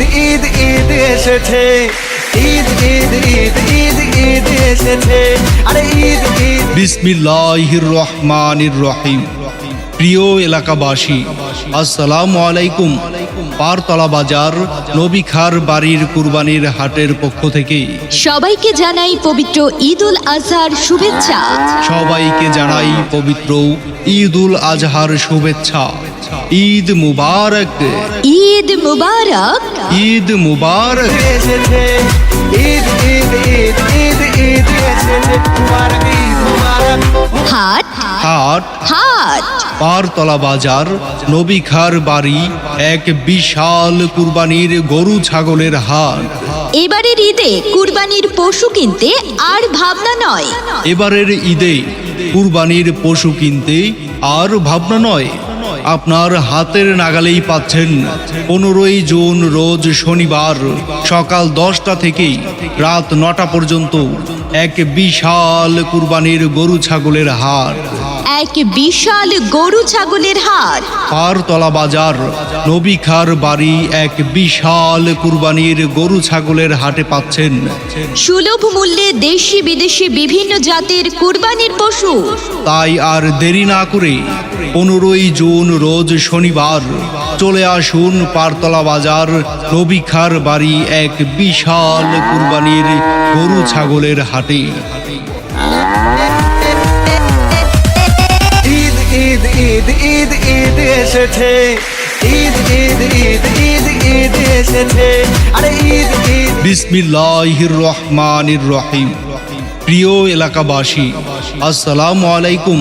ঈদ ঈদ এসেছে। ঈদ ঈদ ঈদ ঈদ ঈদ এসেছে। আরে ঈদ ঈদ বিসমিল্লাহির রহমানির রহিম প্রিয় এলাকাবাসী আসসালামু আলাইকুম। পারতলা বাজার নবীখার বাড়ির কুরবানির হাটের পক্ষ থেকে। সবাইকে জানাই পবিত্র ঈদ উল আজহার শুভেচ্ছা। সবাইকে জানাই পবিত্র ঈদ উল আজহার শুভেচ্ছা। ঈদ মুবারক। ঈদ মুবারক। ঈদ মুবারক। ঈদ হাট হাট হাট। পারতলা বাজার নবীখার বাড়ি এক বিশাল কুরবানির গরু ছাগলের হাট। এবারের ঈদে কুরবানির পশু কিনতে আর ভাবনা নয়। এবারের ঈদে কুরবানির পশু কিনতে আর ভাবনা নয়। আপনার হাতের নাগালেই পাচ্ছেন পনেরোই জুন রোজ শনিবার সকাল দশটা থেকে রাত নটা পর্যন্ত এক বিশাল কুরবানির গরু ছাগলের হাট। এক বিশাল গরু ছাগলের হাট। পারতলা বাজার নবীখার বাড়ি এক বিশাল কুরবানির গরু ছাগলের হাটে পাচ্ছেন। সুলভ মূল্যে দেশি বিদেশি বিভিন্ন জাতের কুরবানির পশু। তাই আর দেরি না করে পনেরোই জুন রোজ শনিবার চলে আসুন পারতলা বাজার নবীখার বাড়ি এক বিশাল কুরবানির গরু ছাগলের হাটে। ঈদ ঈদ ঈদ এসেছে। ঈদ ঈদ ঈদ ঈদ ঈদ এসেছে। আরে ঈদ ঈদ। বিসমিল্লাহির রহমানির রহিম প্রিয় এলাকাবাসী আসসালামু আলাইকুম।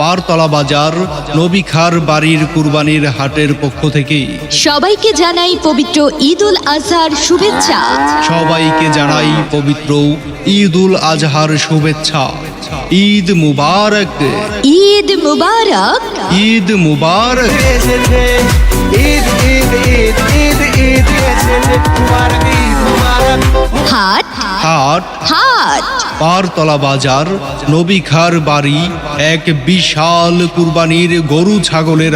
পারতলা বাজার নবীখার বাড়ির কুরবানির হাটের পক্ষ থেকে। সবাইকে জানাই পবিত্র ঈদ উল আজহার শুভেচ্ছা। সবাইকে জানাই পবিত্র ঈদ উল আজহার শুভেচ্ছা। ঈদ মুবারক ঈদ মুবারক। ঈদ মুবারক। ঈদ ঈদ ঈদ ঈদ ঈদ মুবারক। ঈদ মুবারক হাট। হাট। হাট। পারতলা বাজার নবীখার বাড়ি এক বিশাল কুরবানির গরু ছাগলের